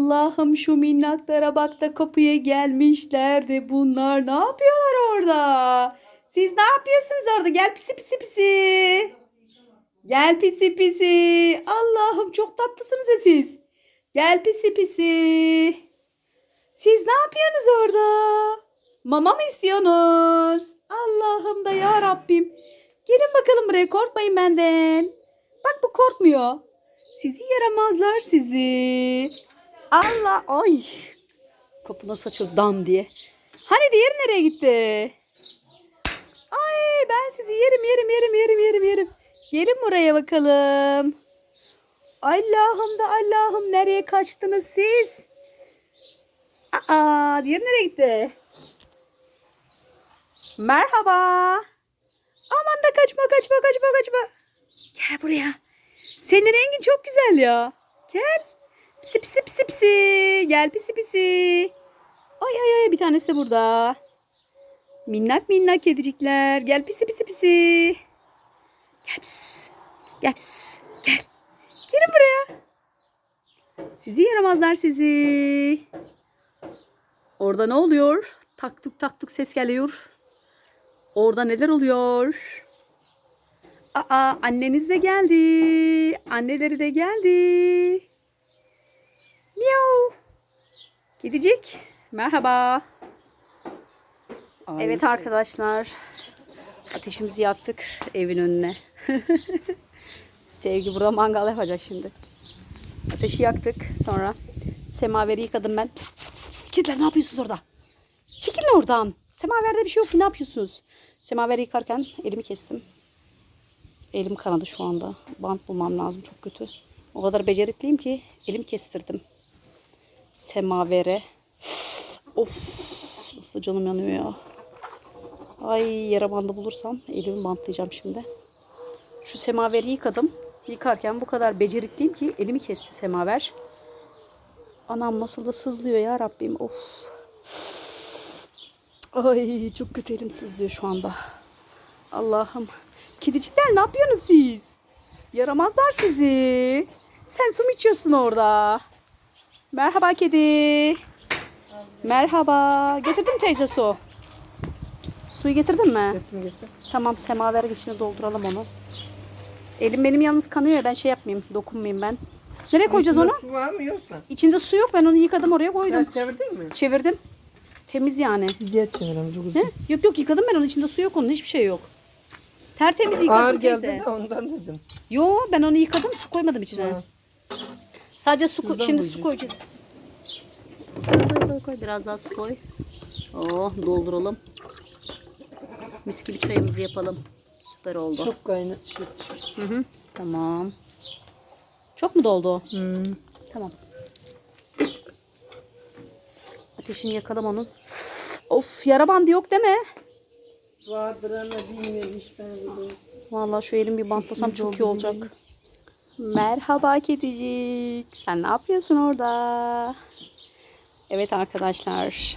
Allah'ım şu minnaklara bak da kapıya gelmişler de bunlar ne yapıyorlar orada? Siz ne yapıyorsunuz orada? Gel pisi pisi pisi. Gel pisi pisi. Allah'ım çok tatlısınız ya siz. Gel pisi pisi. Siz ne yapıyorsunuz orada? Mama mı istiyorsunuz? Allah'ım da ya Rabbim. Gelin bakalım buraya korkmayın benden. Bak bu korkmuyor. Sizi yaramazlar sizi. Allah ay. Kapı nasıl dan diye. Hani diğeri nereye gitti? Ay ben sizi yerim yerim yerim yerim yerim yerim. Gelin buraya bakalım. Allah'ım da Allah'ım nereye kaçtınız siz? Aa, diğeri nereye gitti? Merhaba. Aman da kaçma kaçma kaçma kaçma. Gel buraya. Senin rengin çok güzel ya. Gel. Pisi pisi pisi pisi. Gel pisi pisi. Ay ay ay bir tanesi de burada. Minnak minnak kedicikler. Gel pisi pisi pisi. Gel pisi pisi. Gel pisi pisi. Gel. Gelin buraya. Sizi yaramazlar sizi. Orada ne oluyor? Taktuk taktuk ses geliyor. Orada neler oluyor? Aa anneniz de geldi. Anneleri de geldi. Miau. Gidecek. Merhaba. Evet arkadaşlar. Ateşimizi yaktık evin önüne. Sevgi burada mangal yapacak şimdi. Ateşi yaktık. Sonra semaveri yıkadım ben. Pst, pst, pst. Kediler ne yapıyorsunuz orada? Çekilin oradan. Semaverde bir şey yok ki ne yapıyorsunuz? Semaveri yıkarken elimi kestim. Elim kanadı şu anda. Bant bulmam lazım çok kötü. O kadar becerikliyim ki elim kestirdim. Semavere. Of. Nasıl canım yanıyor ya. Ay yara bandı bulursam elimi bantlayacağım şimdi. Şu semaveri yıkadım. Yıkarken bu kadar becerikliyim ki elimi kesti semaver. Anam nasıl da sızlıyor ya Rabbim. Of. Ay çok kötü elim sızlıyor şu anda. Allah'ım. Kedicikler ne yapıyorsunuz siz? Yaramazlar sizi. Sen su mu içiyorsun orada? Merhaba kedi. Merhaba. Getirdin mi teyze su? Suyu getirdin mi? Getir getir. Tamam semaver içine dolduralım onu. Elim benim yalnız kanıyor ya ben şey yapmayayım dokunmayayım ben. Nereye koyacağız onu? Su var mı yoksa? İçinde su yok ben onu yıkadım oraya koydum. Ters çevirdin mi? Çevirdim. Temiz yani. Geç çevirelim çok Ne? Yok yok yıkadım ben onun içinde su yok onun hiçbir şey yok. Tertemiz Ağır yıkadım geldi teyze. de ondan dedim. Yo ben onu yıkadım su koymadım içine. Ha. Sadece su koy- şimdi su koyacağız. Koy, koy, koy. Biraz daha su koy. Oh dolduralım. Mis gibi çayımızı yapalım. Süper oldu. Çok. Hı hı. Tamam. Çok mu doldu o? Hmm. Tamam. Ateşini yakalım onun. Of yara bandı yok değil mi? Vardır ama bilmiyorum hiç ben biliyorum. Vallahi şu elimi bir bantlasam çok iyi olacak. Merhaba kedicik. Sen ne yapıyorsun orada? Evet arkadaşlar.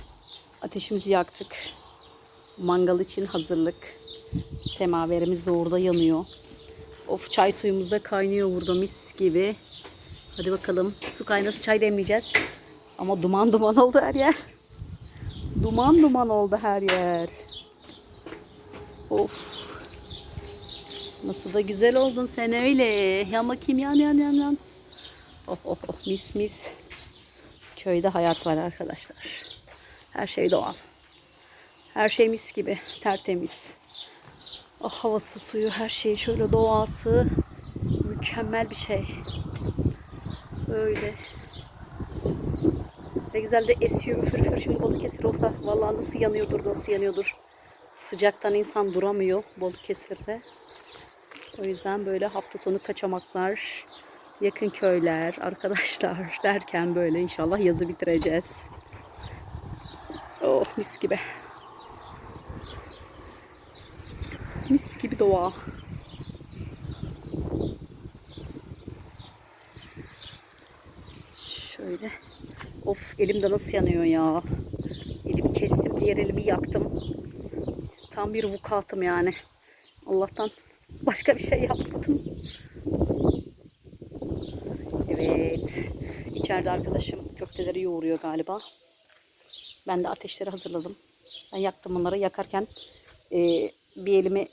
Ateşimizi yaktık. Mangal için hazırlık. Semaverimiz de orada yanıyor. Of çay suyumuz da kaynıyor burada mis gibi. Hadi bakalım su kaynasın çay demleyeceğiz. Ama duman duman oldu her yer. Duman duman oldu her yer. Of. Nasıl da güzel oldun sen öyle. Yan bakayım yan yan yan yan. Oh oh oh mis mis. Köyde hayat var arkadaşlar. Her şey doğal. Her şey mis gibi tertemiz. Oh, havası, suyu, her şeyi şöyle doğası. Mükemmel bir şey. Böyle. Ne güzel de esiyor üfür üfür. Şimdi Balıkesir olsa vallahi nasıl yanıyordur, nasıl yanıyordur. Sıcaktan insan duramıyor Balıkesir'de. O yüzden böyle hafta sonu kaçamaklar, yakın köyler, arkadaşlar derken böyle inşallah yazı bitireceğiz. Oh mis gibi. Mis gibi doğa. Şöyle. Of elim de nasıl yanıyor ya. Elimi kestim, diğer elimi yaktım. Tam bir vukuatım yani. Allah'tan başka bir şey yapmadım. Evet. İçeride arkadaşım köfteleri yoğuruyor galiba. Ben de ateşleri hazırladım. Ben yaktım bunları. Yakarken e, bir elimi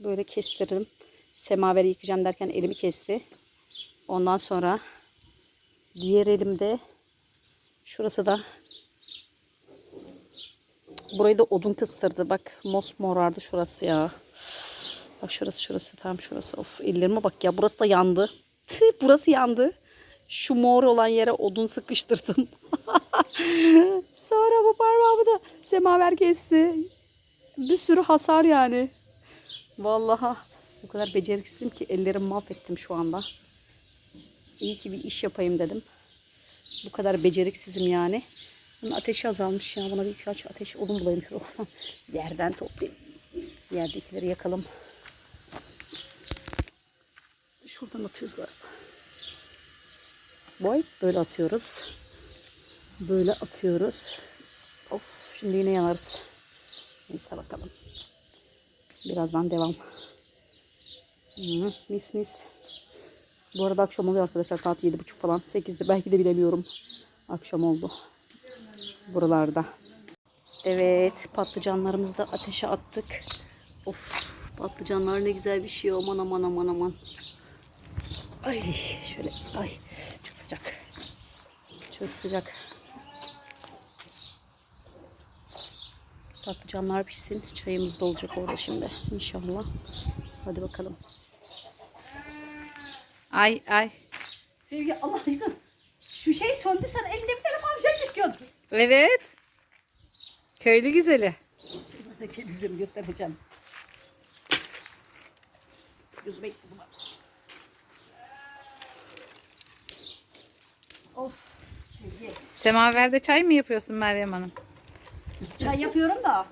böyle kestirdim. Semaveri yıkayacağım derken elimi kesti. Ondan sonra diğer elimde şurası da burayı da odun kıstırdı. Bak mosmorardı şurası ya. Bak şurası şurası tam şurası. Of ellerime bak ya burası da yandı. Tüh, burası yandı. Şu mor olan yere odun sıkıştırdım. Sonra bu parmağımı da semaver kesti. Bir sürü hasar yani. Vallahi o kadar beceriksizim ki ellerimi mahvettim şu anda. İyi ki bir iş yapayım dedim. Bu kadar beceriksizim yani. Bunun ateşi azalmış ya. Buna bir birkaç ateş odun bulayım şuradan. Yerden toplayayım. Yerdekileri yakalım. Şuradan atıyoruz galiba. Boy böyle atıyoruz. Böyle atıyoruz. Of şimdi yine yanarız. Neyse bakalım. Birazdan devam. Hı, mis mis. Bu arada akşam oluyor arkadaşlar saat yedi buçuk falan. Sekizde belki de bilemiyorum. Akşam oldu. Buralarda. Evet patlıcanlarımızı da ateşe attık. Of patlıcanlar ne güzel bir şey. Aman aman aman aman. Ay şöyle ay çok sıcak. Çok sıcak. Patlıcanlar pişsin. Çayımız da olacak orada şimdi inşallah. Hadi bakalım. Ay ay. Sevgi Allah aşkına şu şey söndü sen elinde bir telefon bir şey çekiyorsun. Evet. Köylü güzeli. Mesela şey güzel göstereceğim. Gözüme gitti bu Of. Sevgi. Semaverde çay mı yapıyorsun Meryem Hanım? Çay yapıyorum da.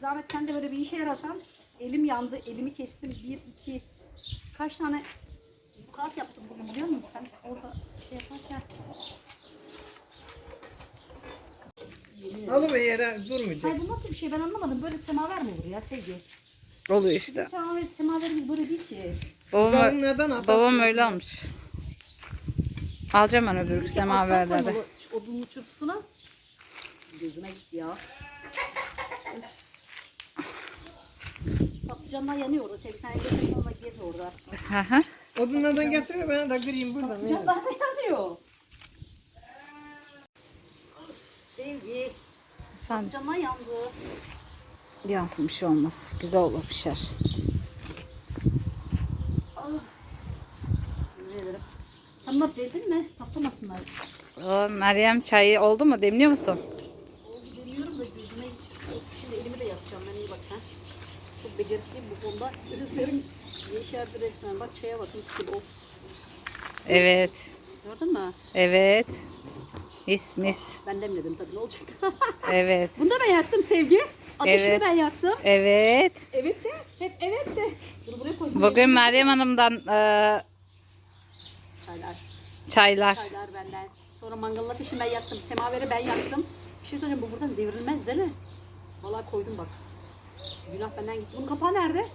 Zahmet sen de böyle bir işe yarasan. Elim yandı. Elimi kestim. Bir, iki. Kaç tane vukuat yaptım bugün biliyor musun? Sen orada şey yaparken. Alıver yere durmayacak. Hayır bu nasıl bir şey ben anlamadım. Böyle semaver mi olur ya Sevgi? Oluyor Bizim işte. semaver, semaverimiz böyle değil ki. Babam, atar? babam öyle almış. Alacağım ben öbür semaverlerde. Odunlu çırpısına. Gözüme gitti ya. Patlıcanlar yanıyor orada. Sen elini onunla gez orada. Hı hı. Odunlardan getiriyor ben de kırayım buradan. Patlıcanlar da yanıyor. Sevgi. Efendim, Patlıcanlar yandı. yansın bir şey olmaz. Güzel olur pişer. Ah. Yemin ederim. Bunlar dedin mi? Patlamasınlar. O, Meryem çayı oldu mu? Demliyor musun? Oldu demiyorum da gözüme. Şimdi elimi de yakacağım ben iyi bak sen. Çok becerikliyim bu konuda. Ürünlerim yeşerdi resmen. Bak çaya bak mis gibi. Of. Evet. Gördün mü? Evet. Mis mis. Ben demledim tabii ne olacak. Evet. Bunu da ben yaktım Sevgi. Ateşini Evet. ben yaktım. Evet. Evet de. Hep evet de. Bunu buraya koysam. Bugün Meryem Hanım'dan e, Çaylar. çaylar. Çaylar benden. Sonra mangalın ateşini ben yaktım. Semaveri ben yaktım. Bir şey söyleyeyim bu buradan devrilmez değil mi? Vallahi koydum bak. Günah benden gitti. Bunun kapağı nerede?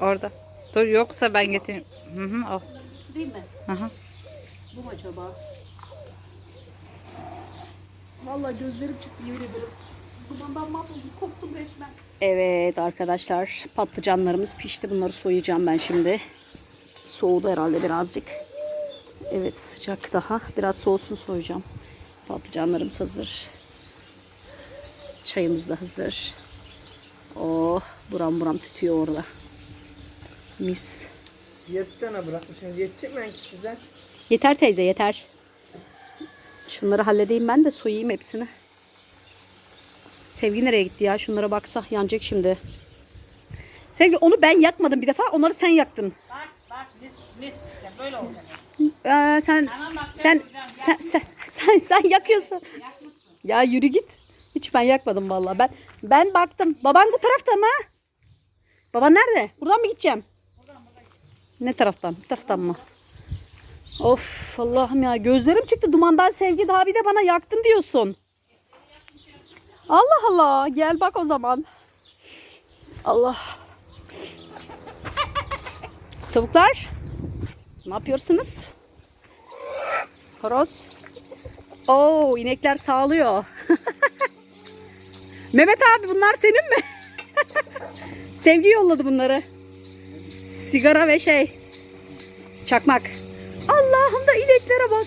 Orada. Dur yoksa ben getireyim. Hı hı, al. Değil mi? Hı hı. Bu mu acaba? Vallahi gözlerim çıktı yemin ederim. Dumandan mahvoldum. Koptum resmen. Evet arkadaşlar patlıcanlarımız pişti. Bunları soyacağım ben şimdi. Soğudu herhalde birazcık. Evet sıcak daha. Biraz soğusun soyacağım. Patlıcanlarımız hazır. Çayımız da hazır. Oh buram buram tütüyor orada. Mis. Yedi tane bırakmışım. Yetecek mi size? Yeter teyze yeter. Şunları halledeyim ben de soyayım hepsini. Sevgi nereye gitti ya? Şunlara baksa yanacak şimdi. Sevgi onu ben yakmadım bir defa. Onları sen yaktın. Bak bak mis mis işte böyle olacak. Ee, sen, sen, sen, sen, sen, sen yakıyorsun. Ya yürü git. Hiç ben yakmadım vallahi. Ben ben baktım. Baban bu tarafta mı? Baban nerede? Buradan mı gideceğim? Ne taraftan? Bu taraftan mı? Of Allah'ım ya gözlerim çıktı dumandan sevgi daha bir de bana yaktın diyorsun. Allah Allah gel bak o zaman. Allah. Tavuklar ne yapıyorsunuz? Horoz. Oo inekler sağlıyor. Mehmet abi bunlar senin mi? Sevgi yolladı bunları. Sigara ve şey. Çakmak. Allah'ım da ineklere bak.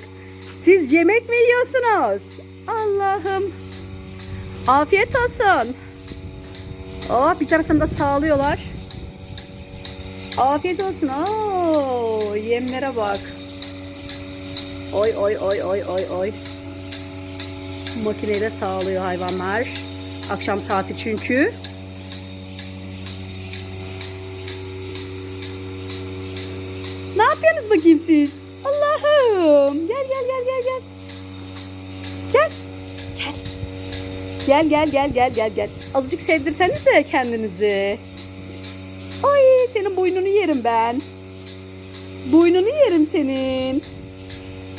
Siz yemek mi yiyorsunuz? Allah'ım. Afiyet olsun. Oh, bir tarafında sağlıyorlar. Afiyet olsun. Oo, yemlere bak. Oy oy oy oy oy oy. Makineyle sağlıyor hayvanlar. Akşam saati çünkü. Ne yapıyorsunuz bakayım siz? Allah'ım. Gel gel gel gel gel. Gel. Gel. Gel gel gel gel gel gel. Azıcık sevdirsenize kendinizi. Senin boynunu yerim ben. Boynunu yerim senin.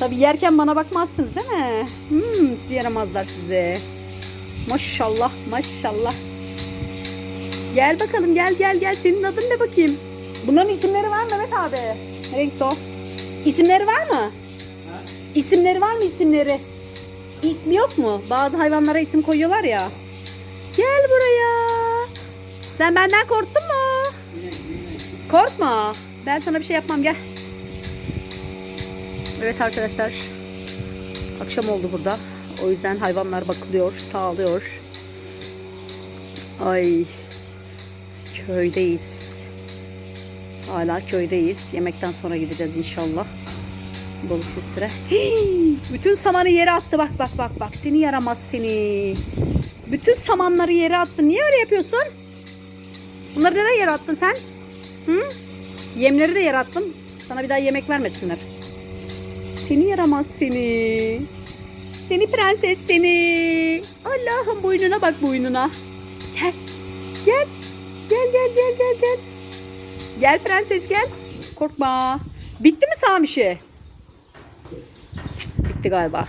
Tabi yerken bana bakmazsınız değil mi? Hmm, sizi yaramazlar size. Maşallah maşallah. Gel bakalım gel gel gel. Senin adın ne bakayım? Bunların isimleri var mı Mehmet abi? Gitti o? İsimleri var mı? İsimleri var mı isimleri? İsmi yok mu? Bazı hayvanlara isim koyuyorlar ya. Gel buraya. Sen benden korktun mu? Korkma. Ben sana bir şey yapmam gel. Evet arkadaşlar. Akşam oldu burada. O yüzden hayvanlar bakılıyor, sağlıyor. Ay. Köydeyiz. Hala köydeyiz. Yemekten sonra gideceğiz inşallah. Balıkesir'e. Hii! Bütün samanı yere attı. Bak bak bak bak. Seni yaramaz seni. Bütün samanları yere attın. Niye öyle yapıyorsun? Bunları neden yere attın sen? Hı? Yemleri de yere attın. Sana bir daha yemek vermesinler. Seni yaramaz seni. Seni prenses seni. Allah'ım boynuna bak boynuna. Gel. Gel. Gel gel gel gel gel. Gel prenses gel. Korkma. Bitti mi Samiş'i? Bitti galiba.